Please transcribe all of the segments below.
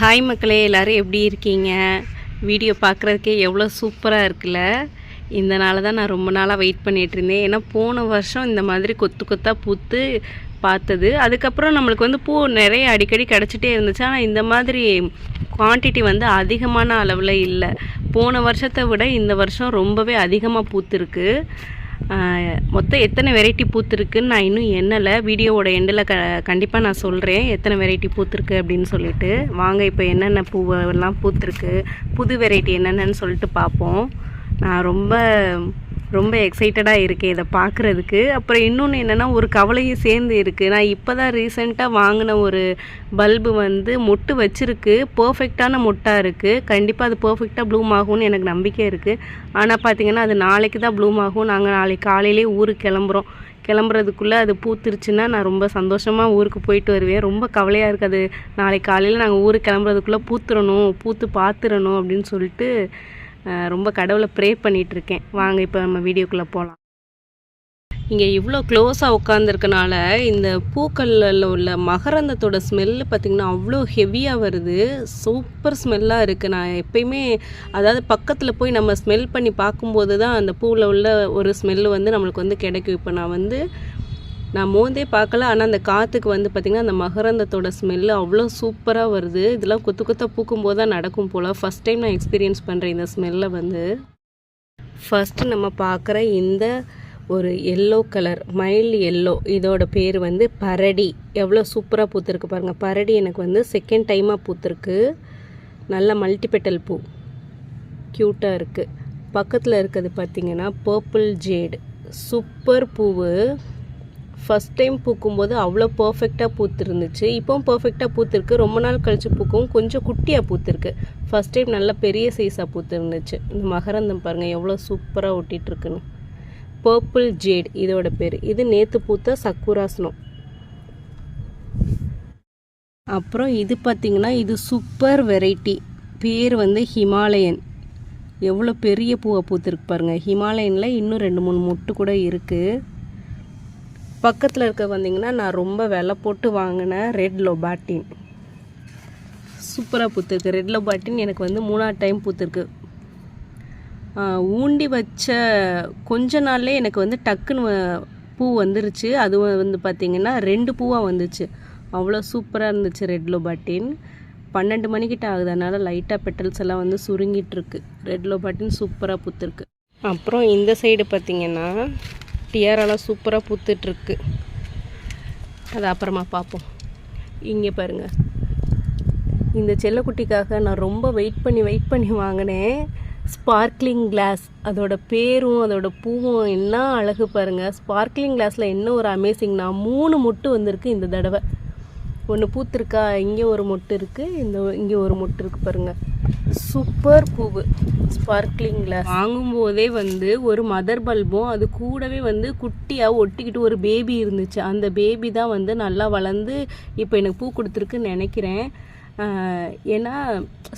Hi மக்களே எல்லோரும் எப்படி இருக்கீங்க? வீடியோ பார்க்குறதுக்கே எவ்வளோ சூப்பராக இருக்குல்ல? இந்த நாள் தான் நான் ரொம்ப நாளாக வெயிட் பண்ணிகிட்டு இருந்தேன். ஏன்னா போன வருஷம் இந்த மாதிரி கொத்து கொத்தாக பூத்து பார்த்தது. அதுக்கப்புறம் நம்மளுக்கு வந்து பூ நிறைய அடிக்கடி கிடச்சிட்டே இருந்துச்சு. ஆனால் இந்த மாதிரி குவான்டிட்டி வந்து அதிகமான அளவில் இல்லை. போன வருஷத்தை விட இந்த வருஷம் ரொம்பவே அதிகமாக பூத்துருக்கு. மொத்தம் எத்தனை வெரைட்டி பூத்துருக்குன்னு நான் இன்னும் எண்ணலை. வீடியோவோட எண்டில் க கண்டிப்பாக நான் சொல்கிறேன் எத்தனை வெரைட்டி பூத்துருக்கு அப்படின்னு சொல்லிட்டு. வாங்க இப்போ என்னென்ன பூவெல்லாம் பூத்துருக்கு புது வெரைட்டி என்னென்னு சொல்லிட்டு பார்ப்போம். நான் ரொம்ப ரொம்ப எக்ஸைட்டடாக இருக்கேன் இதை பார்க்குறதுக்கு அப்புறம் இன்னொன்று என்னென்னா ஒரு கவலையும் சேர்ந்து இருக்குது நான் இப்போ தான் ரீசெண்டாக வாங்கின ஒரு பல்பு வந்து மொட்டு வச்சுருக்கு. பர்ஃபெக்டான மொட்டாக இருக்குது கண்டிப்பாக அது பர்ஃபெக்டாக ப்ளூம் ஆகும்னு எனக்கு நம்பிக்கை இருக்குது ஆனால் பார்த்திங்கன்னா அது நாளைக்கு தான் ப்ளூம் ஆகும். நாங்கள் நாளைக்கு காலையிலே ஊருக்கு கிளம்புறோம். கிளம்புறதுக்குள்ளே அது பூத்துருச்சுன்னா நான் ரொம்ப சந்தோஷமாக ஊருக்கு போயிட்டு வருவேன். ரொம்ப கவலையாக இருக்குது அது. நாளைக்கு காலையில் நாங்கள் ஊருக்கு கிளம்புறதுக்குள்ளே பூத்துறணும் பூத்து பார்த்துறணும் அப்படின்னு சொல்லிட்டு ரொம்ப கடவுளை ப்ரே பண்ணிகிட்ருக்கேன் இருக்கேன் வாங்க இப்போ நம்ம வீடியோக்குள்ளே போகலாம் இங்கே இவ்வளோ க்ளோஸாக உட்காந்துருக்கனால இந்த பூக்களில் உள்ள மகரந்தத்தோட ஸ்மெல்லு பார்த்திங்கன்னா அவ்வளோ ஹெவியாக வருது. சூப்பர் ஸ்மெல்லாக இருக்குது நான் எப்பயுமே அதாவது பக்கத்தில் போய் நம்ம ஸ்மெல் பண்ணி பார்க்கும்போது தான் அந்த பூவில் உள்ள ஒரு ஸ்மெல்லு வந்து நம்மளுக்கு வந்து கிடைக்கும். இப்போ நான் வந்து நான் மோந்தே பார்க்கல ஆனால் அந்த காற்றுக்கு வந்து பார்த்திங்கன்னா அந்த மகரந்தத்தோட ஸ்மெல்லு அவ்வளோ சூப்பராக வருது. இதெல்லாம் கொத்து கொத்தாக பூக்கும்போது தான் நடக்கும் போல். ஃபஸ்ட் டைம் நான் எக்ஸ்பீரியன்ஸ் பண்ணுறேன் இந்த ஸ்மெல்லை வந்து. ஃபஸ்ட்டு நம்ம பார்க்குற இந்த ஒரு எல்லோ கலர் மைல்டு எல்லோ இதோட பேர் வந்து பரடி. எவ்வளோ சூப்பராக பூத்துருக்கு பாருங்கள் பரடி எனக்கு வந்து செகண்ட் டைமாக பூத்துருக்கு. நல்ல மல்டிபெட்டல் பூ. க்யூட்டாக இருக்குது பக்கத்தில் இருக்கிறது பார்த்திங்கன்னா பர்பிள் ஜேடு சூப்பர் பூவு. ஃபஸ்ட் டைம் பூக்கும்போது அவ்வளோ பர்ஃபெக்டாக பூத்துருந்துச்சு. இப்போவும் பர்ஃபெக்டாக பூத்துருக்கு. ரொம்ப நாள் கழித்து பூக்கும் கொஞ்சம் குட்டியாக பூத்துருக்கு. ஃபஸ்ட் டைம் நல்ல பெரிய சைஸாக பூத்துருந்துச்சு. இந்த மகரந்தம் பாருங்கள் எவ்வளோ சூப்பராக ஒட்டிகிட்ருக்குன்னு பர்பிள் ஜேட் இதோட பேர். இது நேற்று பூத்த சக்குராசனம் அப்புறம் இது பார்த்தீங்கன்னா இது சூப்பர் வெரைட்டி பேர் வந்து ஹிமாலயன். எவ்வளோ பெரிய பூவை பூத்துருக்கு பாருங்கள் ஹிமாலயனில் இன்னும் ரெண்டு மூணு மொட்டு கூட இருக்குது பக்கத்தில் இருக்க வந்தீங்கன்னா நான் ரொம்ப விலை போட்டு வாங்கின ரெட் லொபாட்டின் சூப்பராக பூத்துருக்கு. ரெட் லொபாட்டின் எனக்கு வந்து மூணாவது டைம் பூத்துருக்கு. ஊண்டி வச்ச கொஞ்ச நாள்லே எனக்கு வந்து டக்குன்னு வ- பூ வந்துருச்சு. அது வந்து பார்த்திங்கன்னா ரெண்டு பூவாக வந்துச்சு. அவ்வளோ சூப்பராக இருந்துச்சு ரெட் லொபாட்டின் பன்னெண்டு மணிக்கிட்ட ஆகுது அதனால் லைட்டாக பெட்டல்ஸ் எல்லாம் வந்து சுருங்கிட்டுருக்கு ரெட் லொபாட்டின் சூப்பராக பூத்துருக்கு. அப்புறம் இந்த சைடு பார்த்திங்கன்னா டியரெல்லாம் சூப்பராக பூத்துட்ருக்கு. அது அப்புறமா பார்ப்போம். இங்கே பாருங்கள் இந்த செல்லக்குட்டிக்காக நான் ரொம்ப வெயிட் பண்ணி வெயிட் பண்ணி வாங்கினேன். ஸ்பார்க்லிங் கிளாஸ் அதோட பேரும் அதோட பூவும் என்ன அழகு பாருங்கள் ஸ்பார்க்லிங் கிளாஸில் என்ன ஒரு அமேசிங்னா மூணு மொட்டு வந்திருக்கு இந்த தடவை. ஒன்று பூத்துருக்கா இங்கே ஒரு மொட்டு இருக்குது இந்த இங்கே ஒரு மொட்டு இருக்குது பாருங்கள் சூப்பர் பூவு. ஸ்பார்க்லிங் கிளாஸ் வாங்கும்போதே வந்து ஒரு மதர் பல்பும் அது கூடவே வந்து குட்டியாக ஒட்டிக்கிட்டு ஒரு பேபி இருந்துச்சு. அந்த பேபி தான் வந்து நல்லா வளர்ந்து இப்போ எனக்கு பூ கொடுத்துருக்குன்னு நினைக்கிறேன். ஏன்னா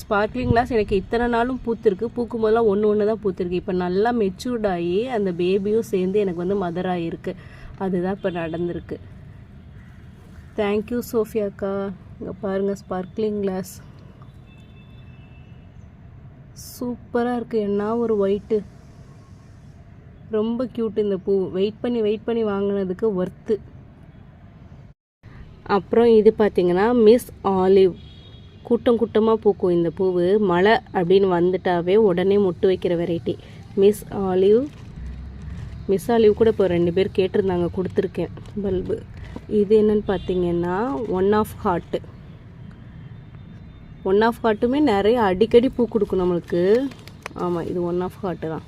ஸ்பார்க்லிங் கிளாஸ் எனக்கு இத்தனை நாளும் பூத்துருக்கு. பூக்கும் போதெல்லாம் ஒன்று ஒன்று தான் பூத்திருக்கு. இப்போ நல்லா மெச்சூர்ட் ஆகி அந்த பேபியும் சேர்ந்து எனக்கு வந்து மதர் ஆகிருக்கு அதுதான் இப்போ நடந்திருக்கு. தேங்க்யூ சோஃபியாக்கா இங்கே பாருங்கள் ஸ்பார்க்லிங் கிளாஸ் சூப்பராக இருக்குது என்ன ஒரு ஒயிட்டு ரொம்ப க்யூட் இந்த பூ. வெயிட் பண்ணி வெயிட் பண்ணி வாங்கினதுக்கு ஒர்த்து அப்புறம் இது பார்த்திங்கன்னா மிஸ் ஆலிவ் கூட்டம் கூட்டமாக பூக்கும் இந்த பூவு. மழை அப்படின்னு வந்துட்டாவே உடனே மொட்டு வைக்கிற variety Miss Olive Miss Olive கூட இப்போ ரெண்டு பேர் கேட்டிருந்தாங்க கொடுத்துருக்கேன். பல்பு. இது என்னன்னு பார்த்தீங்கன்னா one of heart one of ஹார்ட்டுமே நிறைய அடிக்கடி பூ கொடுக்கும் நம்மளுக்கு. ஆமாம் இது ஒன் ஆஃப் ஹார்ட்டு தான்.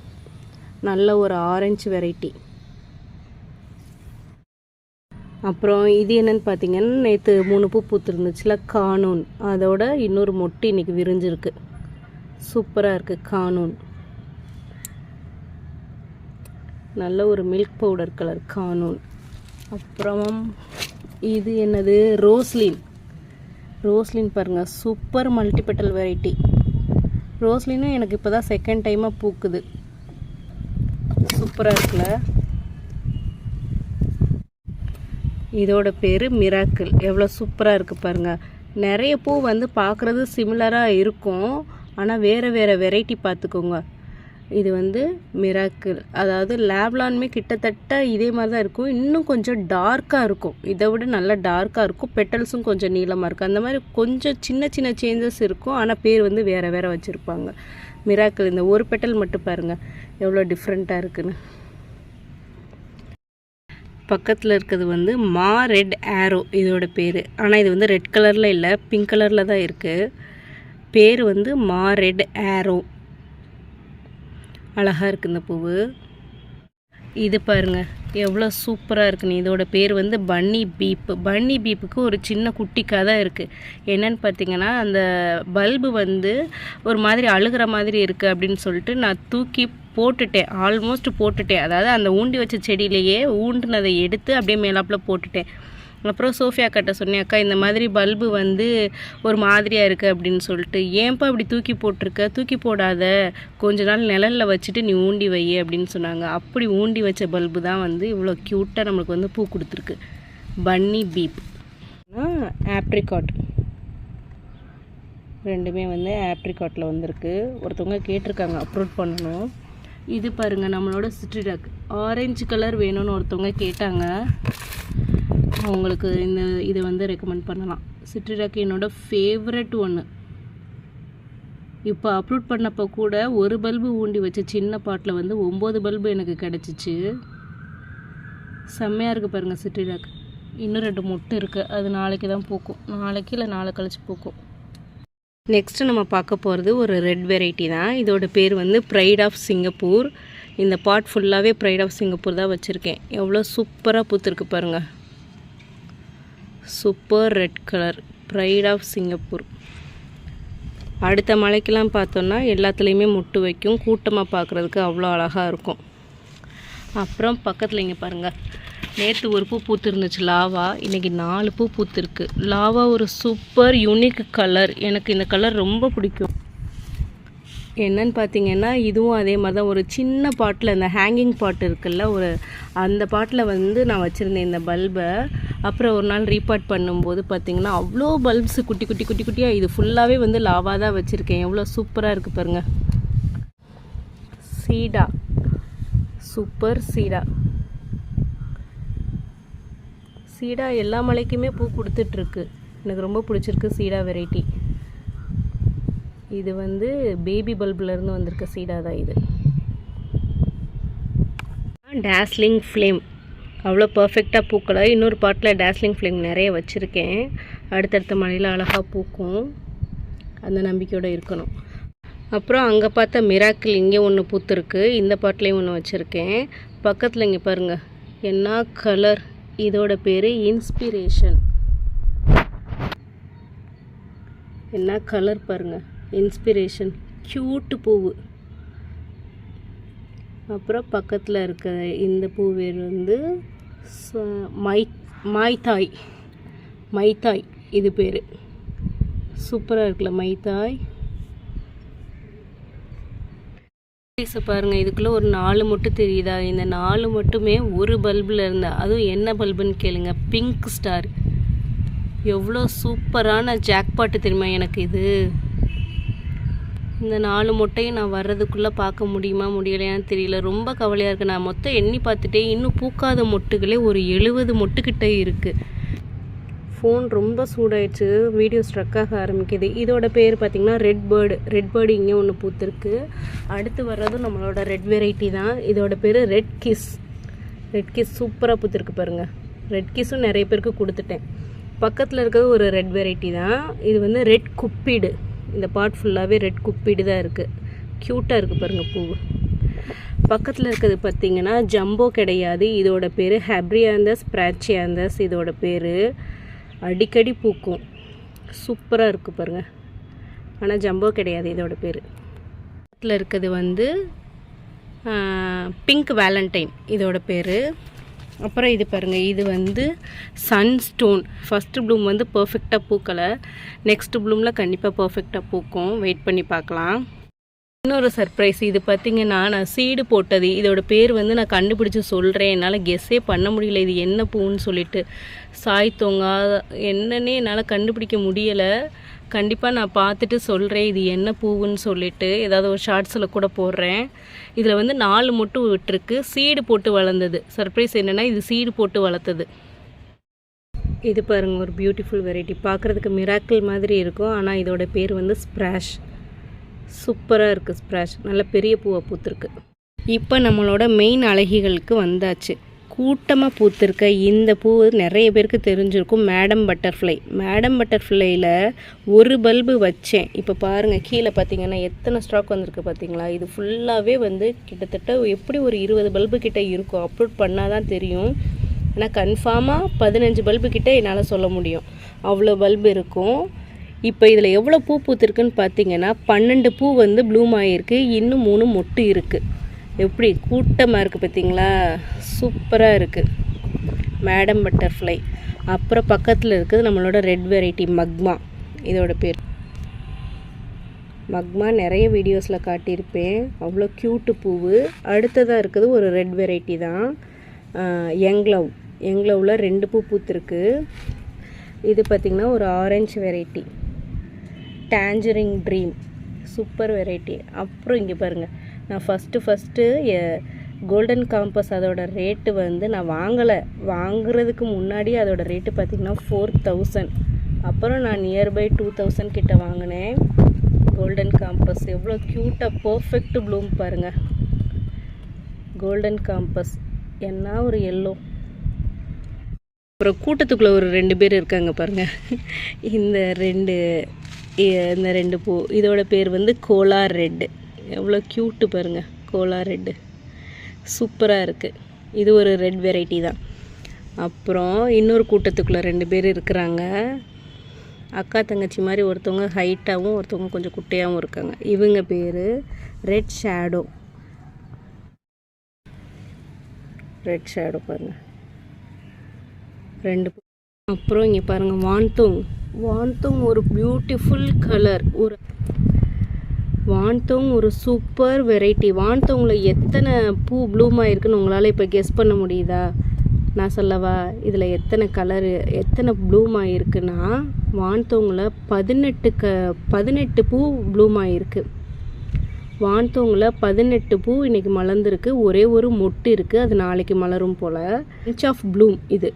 நல்ல ஒரு ஆரஞ்சு வெரைட்டி அப்புறம் இது என்னன்னு பார்த்தீங்கன்னா நேற்று மூணு பூ பூத்துருந்துச்சுல கானூன். அதோட இன்னொரு மொட்டு இன்னைக்கு விரிஞ்சிருக்கு. சூப்பராக இருக்குது கானூன். நல்ல ஒரு மில்க் பவுடர் கலர் கானூன். அப்புறம் இது என்னது ரோஸ்லின் ரோஸ்லின் பாருங்கள் சூப்பர் மல்டிபெட்டல் வெரைட்டி ரோஸ்லினும் எனக்கு இப்போ தான் செகண்ட் டைமாக பூக்குது. சூப்பராக இருக்குல்ல? இதோட பேர் மிராக்கிள். எவ்வளோ சூப்பராக இருக்குது பாருங்கள் நிறைய பூ வந்து பார்க்குறது சிமிலராக இருக்கும். ஆனால் வேறு வேறு வெரைட்டி பார்த்துக்கோங்க. இது வந்து மிராக்கிள் அதாவது லேப்லான்மே கிட்டத்தட்ட இதே மாதிரி தான் இருக்கும். இன்னும் கொஞ்சம் டார்க்காக இருக்கும். இதை விட நல்லா டார்க்காக இருக்கும். பெட்டல்ஸும் கொஞ்சம் நீளமாக இருக்கும். அந்த மாதிரி கொஞ்சம் சின்ன சின்ன சேஞ்சஸ் இருக்கும். ஆனால் பேர் வந்து வேறு வேறு வச்சுருப்பாங்க. மிராக்கிள் இந்த ஒரு பெட்டல் மட்டும் பாருங்கள் எவ்வளோ டிஃப்ரெண்ட்டாக இருக்குன்னு. பக்கத்தில் இருக்கிறது வந்து மா ரெட் ஆரோ இதோட பேர். ஆனால் இது வந்து ரெட் கலரில் இல்லை. பிங்க் கலரில் தான் இருக்குது பேர் வந்து மா ரெட் ஆரோ. அழகாக இருக்குது இந்த பூவு. இது பாருங்க எவ்வளோ சூப்பராக இருக்குன்னு இதோட பேர் வந்து பன்னி பீப்பு பன்னி பீப்புக்கு ஒரு சின்ன குட்டி கதை இருக்குது என்னன்னு பார்த்தீங்கன்னா அந்த பல்பு வந்து ஒரு மாதிரி அழுகிற மாதிரி இருக்குது அப்படின்னு சொல்லிட்டு நான் தூக்கி போட்டுட்டேன். ஆல்மோஸ்ட் போட்டுட்டேன். அதாவது அந்த ஊண்டி வச்ச செடியிலேயே ஊண்டுனதை எடுத்து அப்படியே மேலாப்பில் போட்டுட்டேன். அப்புறம் சோஃபியா கிட்ட சொன்னேன் அக்கா இந்த மாதிரி பல்பு வந்து ஒரு மாதிரியாக இருக்குது அப்படின்னு சொல்லிட்டு. ஏன்ப்பா இப்படி தூக்கி போட்டிருக்க? தூக்கி போடாத. கொஞ்ச நாள் நிழலில் வச்சுட்டு நீ ஊண்டி வை அப்படின்னு சொன்னாங்க. அப்படி ஊண்டி வச்ச பல்பு தான் வந்து இவ்வளோ க்யூட்டாக நம்மளுக்கு வந்து பூ கொடுத்துருக்கு. பன்னி பீப் ஆப்ரிகாட் ரெண்டுமே வந்து ஆப்ரிகாட்டில் வந்திருக்கு. ஒருத்தவங்க கேட்டிருக்காங்க அப்லோட் பண்ணணும். இது பாருங்கள் நம்மளோட சிட்ரிடாக் ஆரஞ்சு கலர் வேணும்னு ஒருத்தவங்க கேட்டாங்க. உங்களுக்கு இந்த இதை வந்து ரெக்கமெண்ட் பண்ணலாம். சிட்ரிடாக் என்னோடய ஃபேவரட் ஒன்று இப்போ அப்லோட் பண்ணப்போ கூட ஒரு பல்பு ஊண்டி வச்ச சின்ன பாட்டில் வந்து ஒம்பது பல்பு எனக்கு கிடச்சிச்சு. செம்மையாக இருக்குது பாருங்கள் சிட்ரிடாக் இன்னும் ரெண்டு மொட்டு இருக்குது அது நாளைக்கு தான் பூக்கும். நாளைக்கு இல்லை நாளை கழிச்சு பூக்கும். நெக்ஸ்ட்டு நம்ம பார்க்க போகிறது ஒரு ரெட் வெரைட்டி தான். இதோட பேர் வந்து ப்ரைட் ஆஃப் சிங்கப்பூர் இந்த பாட் ஃபுல்லாகவே ப்ரைட் ஆஃப் சிங்கப்பூர் தான் வச்சுருக்கேன். எவ்வளோ சூப்பராக பூத்துருக்கு பாருங்கள் super red colour pride of Singapore. அடுத்த மலைக்கெல்லாம் பார்த்தோன்னா எல்லாத்துலேயுமே முட்டு வைக்கும் கூட்டமாக பார்க்குறதுக்கு அவ்வளோ அழகாக இருக்கும். அப்புறம் பக்கத்தில் இங்கே பாருங்கள் நேற்று ஒரு பூ பூத்துருந்துச்சு லாவா. இன்றைக்கி நாலு பூ பூத்துருக்கு. லாவா ஒரு சூப்பர் யூனிக் கலர் எனக்கு இந்த கலர் ரொம்ப பிடிக்கும். என்னன்னு பார்த்தீங்கன்னா இதுவும் அதே மாதிரி தான் ஒரு சின்ன பாட்டில் இந்த ஹேங்கிங் பாட் இருக்குல்ல ஒரு அந்த பாட்டில் வந்து நான் வச்சுருந்தேன் இந்த பல்பை. அப்புறம் ஒரு நாள் ரீபார்ட் பண்ணும்போது பார்த்திங்கன்னா அவ்வளோ பல்ப்ஸ் குட்டி குட்டி குட்டி குட்டியாக இது ஃபுல்லாகவே வந்து லாவாக தான் வச்சுருக்கேன். எவ்வளோ சூப்பராக இருக்குது பாருங்கள் சீடா சூப்பர் சீடா சீடா எல்லா மலைக்குமே பூ கொடுத்துட்ருக்கு. எனக்கு ரொம்ப பிடிச்சிருக்கு சீடா வெரைட்டி இது வந்து பேபி பல்புலேருந்து வந்திருக்க சீடா தான் இது. டேஸ்லிங் ஃப்ளேம் அவ்வளோ பர்ஃபெக்டாக பூக்கலை. இன்னொரு பாட்டில் டேஸ்லிங் ஃப்ளேம் நிறைய வச்சுருக்கேன். அடுத்தடுத்த மழையில் அழகாக பூக்கும். அந்த நம்பிக்கையோடு இருக்கணும். அப்புறம் அங்கே பார்த்தா மிராக்கிள் இங்கே ஒன்று பூத்துருக்கு. இந்த பாட்டிலையும் ஒன்று வச்சுருக்கேன். பக்கத்தில் இங்கே பாருங்கள் என்ன கலர் இதோட பேர் இன்ஸ்பிரேஷன் என்ன கலர் பாருங்கள் இன்ஸ்பிரேஷன் க்யூட்டு பூவு. அப்புறம் பக்கத்தில் இருக்க இந்த பூவேர் வந்து ச- மை மைத்தாய் மைத்தாய் இது பேர். சூப்பராக இருக்குல்ல மைத்தாய் சைஸை பாருங்கள் இதுக்குள்ளே ஒரு நாலு மட்டும் தெரியுதா? இந்த நாலு மட்டுமே ஒரு பல்பில் இருந்தா அதுவும் என்ன பல்புன்னு கேளுங்க. Pink star. எவ்வளோ சூப்பரான ஜாக்பாட்டு தெரியுமா எனக்கு இது? இந்த நாலு மொட்டையும் நான் வர்றதுக்குள்ளே பார்க்க முடியுமா முடியலையான்னு தெரியல. ரொம்ப கவலையாக இருக்குது நான் மொத்தம் எண்ணி பார்த்துட்டேன் இன்னும் பூக்காத மொட்டுகளே ஒரு எழுபது மொட்டுக்கிட்ட இருக்குது ஃபோன் ரொம்ப சூடாயிடுச்சு. வீடியோ ஸ்ட்ரக் ஆக ஆரம்பிக்குது. இதோட பேர் பார்த்திங்கன்னா ரெட் பேர்டு ரெட் பேர்டு இங்கே ஒன்று பூத்துருக்கு. அடுத்து வர்றதும் நம்மளோட ரெட் வெரைட்டி தான். இதோட பேர் ரெட் கிஸ் ரெட் கிஸ் சூப்பராக பூத்துருக்கு பாருங்கள் ரெட் கிஸ்ஸும் நிறைய பேருக்கு கொடுத்துட்டேன். பக்கத்தில் இருக்கிறது ஒரு ரெட் வெரைட்டி தான். இது வந்து ரெட் குப்பிடு இந்த பாட் ஃபுல்லாகவே ரெட் குப்பீடு தான் இருக்குது க்யூட்டாக இருக்குது பாருங்கள் பூ. பக்கத்தில் இருக்கிறது பார்த்தீங்கன்னா ஜம்போ கிடையாது. இதோட பேர் ஹெப்ரியாந்தஸ் பிராச்சியாந்தஸ் இதோட பேர். அடிக்கடி பூக்கும். சூப்பராக இருக்குது பாருங்கள் ஆனால் ஜம்போ கிடையாது இதோட பேர். பக்கத்தில் இருக்கிறது வந்து பிங்க் வேலண்டைன் இதோட பேர். அப்புறம் இது பாருங்கள் இது வந்து சன்ஸ்டோன் ஃபஸ்ட்டு ப்ளூம் வந்து பர்ஃபெக்டாக பூக்கலை. நெக்ஸ்ட் ப்ளூமில் கண்டிப்பாக பர்ஃபெக்டாக பூக்கும். வெயிட் பண்ணி பார்க்கலாம். இன்னொரு சர்ப்ரைஸ் இது பார்த்தீங்கன்னா நான் சீடு போட்டது. இதோட பேர் வந்து நான் கண்டுபிடிச்சி சொல்கிறேன் என்னால் கெஸ்ஸே பண்ண முடியல. இது என்ன பூன்னு சொல்லிட்டு. சாய் என்னன்னே என்னால் கண்டுபிடிக்க முடியலை. கண்டிப்பாக நான் பார்த்துட்டு சொல்கிறேன் இது என்ன பூவுன்னு சொல்லிட்டு. ஏதாவது ஒரு ஷார்ட்ஸில் கூட போடுறேன். இதில் வந்து நாலு மொட்டு விட்டுருக்கு. சீடு போட்டு வளர்ந்தது. சர்ப்ரைஸ் என்னென்னா இது சீடு போட்டு வளர்த்தது. இது பாருங்கள் ஒரு பியூட்டிஃபுல் வெரைட்டி பார்க்குறதுக்கு மிராக்கிள் மாதிரி இருக்கும். ஆனால் இதோட பேர் வந்து ஸ்ப்ராஷ் சூப்பராக இருக்குது ஸ்ப்ராஷ். நல்ல பெரிய பூவை பூத்துருக்கு. இப்போ நம்மளோட மெயின் அழகிகளுக்கு வந்தாச்சு. கூட்டமாக பூத்திருக்க இந்த பூ நிறைய பேருக்கு தெரிஞ்சிருக்கும் மேடம் பட்டர்ஃப்ளை மேடம் பட்டர்ஃப்ளையில் ஒரு பல்பு வச்சேன். இப்போ பாருங்கள் கீழே பார்த்தீங்கன்னா எத்தனை ஸ்டாக் வந்திருக்கு பார்த்தீங்களா இது ஃபுல்லாகவே வந்து கிட்டத்தட்ட எப்படி ஒரு இருபது பல்பு கிட்டே இருக்கும்? அப்லோட் பண்ணால் தான் தெரியும். ஆனால் கன்ஃபார்மாக பதினஞ்சு பல்பு கிட்டே என்னால் சொல்ல முடியும். அவ்வளோ பல்பு இருக்கும். இப்போ இதில் எவ்வளோ பூ பூத்திருக்குன்னு பார்த்தீங்கன்னா பன்னெண்டு பூ வந்து ப்ளூம் ஆகிருக்கு இன்னும் மூணு மொட்டு இருக்குது எப்படி கூட்டமாக இருக்குது பார்த்தீங்களா? சூப்பராக இருக்குது மேடம் பட்டர்ஃப்ளை. அப்புறம் பக்கத்தில் இருக்குது நம்மளோட ரெட் வெரைட்டி மக்மா. இதோட பேர். மக்மா நிறைய வீடியோஸில் காட்டியிருப்பேன். அவ்வளோ க்யூட்டு பூவு. அடுத்ததாக இருக்குது ஒரு ரெட் வெரைட்டி தான். யங்லவ் யங்லவில் ரெண்டு பூ பூத்துருக்கு. இது பார்த்திங்கன்னா ஒரு orange variety. Tangerine dream super variety அப்புறம் இங்கே பாருங்கள் நான் ஃபஸ்ட்டு ஃபஸ்ட்டு கோல்டன் காம்பஸ் அதோட ரேட்டு வந்து நான் வாங்கலை. வாங்குறதுக்கு முன்னாடி அதோட ரேட்டு பார்த்திங்கன்னா ஃபோர் தௌசண்ட் அப்புறம் நான் நியர்பை டூ தௌசண்ட் கிட்ட வாங்கினேன். கோல்டன் காம்பஸ் எவ்வளோ க்யூட்டாக பர்ஃபெக்ட் ப்ளூம் பாருங்கள் கோல்டன் காம்பஸ் என்ன ஒரு எல்லோ அப்புறம் கூட்டத்துக்குள்ளே ஒரு ரெண்டு பேர் இருக்காங்க பாருங்கள் இந்த ரெண்டு இந்த ரெண்டு பூ இதோட பேர் வந்து கோலா ரெட்டு. எவ்வளோ க்யூட்டு பாருங்கள் கோலா ரெட்டு. சூப்பராக இருக்குது இது ஒரு ரெட் வெரைட்டி தான். அப்புறம் இன்னொரு கூட்டத்துக்குள்ளே ரெண்டு பேர் இருக்கிறாங்க. அக்கா தங்கச்சி மாதிரி ஒருத்தவங்க ஹைட்டாகவும் ஒருத்தவங்க கொஞ்சம் குட்டையாகவும் இருக்காங்க. இவங்க பேர் ரெட் ஷேடோ ரெட் ஷேடோ பாருங்கள் ரெண்டு அப்புறம் இங்கே பாருங்கள் வான்தோங் வான்தோங் ஒரு பியூட்டிஃபுல் கலர் ஒரு வான்தோங் ஒரு சூப்பர் வெரைட்டி வான்தோங்கில் எத்தனை பூ ப்ளூம் ஆகிருக்குன்னு உங்களால் இப்போ கெஸ் பண்ண முடியுதா? நான் சொல்லவா இதில் எத்தனை கலரு எத்தனை ப்ளூம் ஆகிருக்குன்னா வான்தோங்கில் பதினெட்டு க பதினெட்டு பூ ப்ளூம் ஆகிருக்கு வான்தோங்கில் பதினெட்டு பூ இன்றைக்கி மலர்ந்துருக்கு. ஒரே ஒரு மொட்டு இருக்குது அது நாளைக்கு மலரும் போல். இன்ச் ஆஃப் ப்ளூம் இது.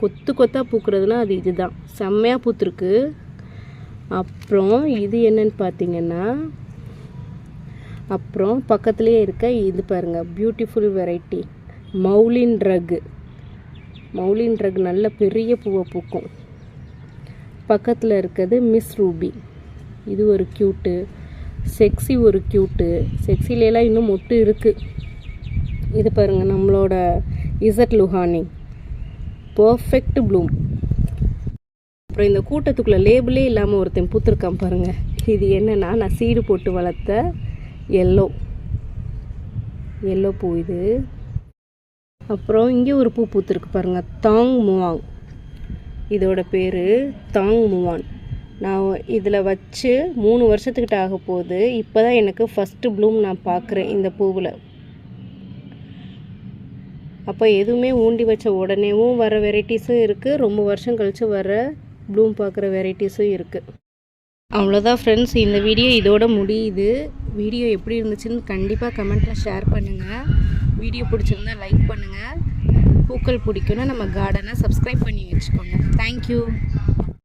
கொத்து கொத்தாக பூக்கிறதுனா அது இதுதான். செம்மையாக பூத்துருக்கு. அப்புறம் இது என்னன்னு பார்த்தீங்கன்னா அப்புறம் பக்கத்துலேயே இருக்க இது பாருங்கள் பியூட்டிஃபுல் வெரைட்டி மௌலின் ட்ரக்கு மௌலின் ட்ரக் நல்ல பெரிய பூவை பூக்கும். பக்கத்தில் இருக்கிறது மிஸ் ரூபி. இது ஒரு க்யூட்டு செக்ஸி ஒரு க்யூட்டு செக்ஸிலெலாம் இன்னும் மொட்டு இருக்குது இது பாருங்கள் நம்மளோட இசட் லுஹானி. பர்ஃபெக்ட் ப்ளூம் அப்புறம் இந்த கூட்டத்துக்குள்ளே லேபிளே இல்லாமல் ஒருத்தன் பூத்துருக்கான் பாருங்கள் இது என்னென்னா நான் சீடு போட்டு வளர்த்த எல்லோ எல்லோ பூ இது. அப்புறம் இங்கே ஒரு பூ பூத்துருக்கு பாருங்கள் தாங் முவாங் இதோட பேர் தாங் முவான் நான் இதில் வச்சு மூணு வருஷத்துக்கிட்ட ஆக போகுது இப்போ தான் எனக்கு ஃபஸ்ட்டு ப்ளூம் நான் பார்க்குறேன் இந்த பூவில். அப்போ எதுவுமே ஊண்டி வச்ச உடனேவும் வர வெரைட்டிஸும் இருக்குது ரொம்ப வருஷம் கழித்து வர ப்ளூம் பார்க்குற வெரைட்டிஸும் இருக்குது அவ்வளோதான் ஃப்ரெண்ட்ஸ் இந்த வீடியோ இதோட முடியுது. வீடியோ எப்படி இருந்துச்சுன்னு கண்டிப்பாக கமெண்ட்டில் ஷேர் பண்ணுங்கள் வீடியோ பிடிச்சிருந்தா லைக் பண்ணுங்கள் பூக்கள் பிடிக்குன்னா நம்ம கார்டனை சப்ஸ்கிரைப் பண்ணி வச்சுக்கோங்க. தேங்க்யூ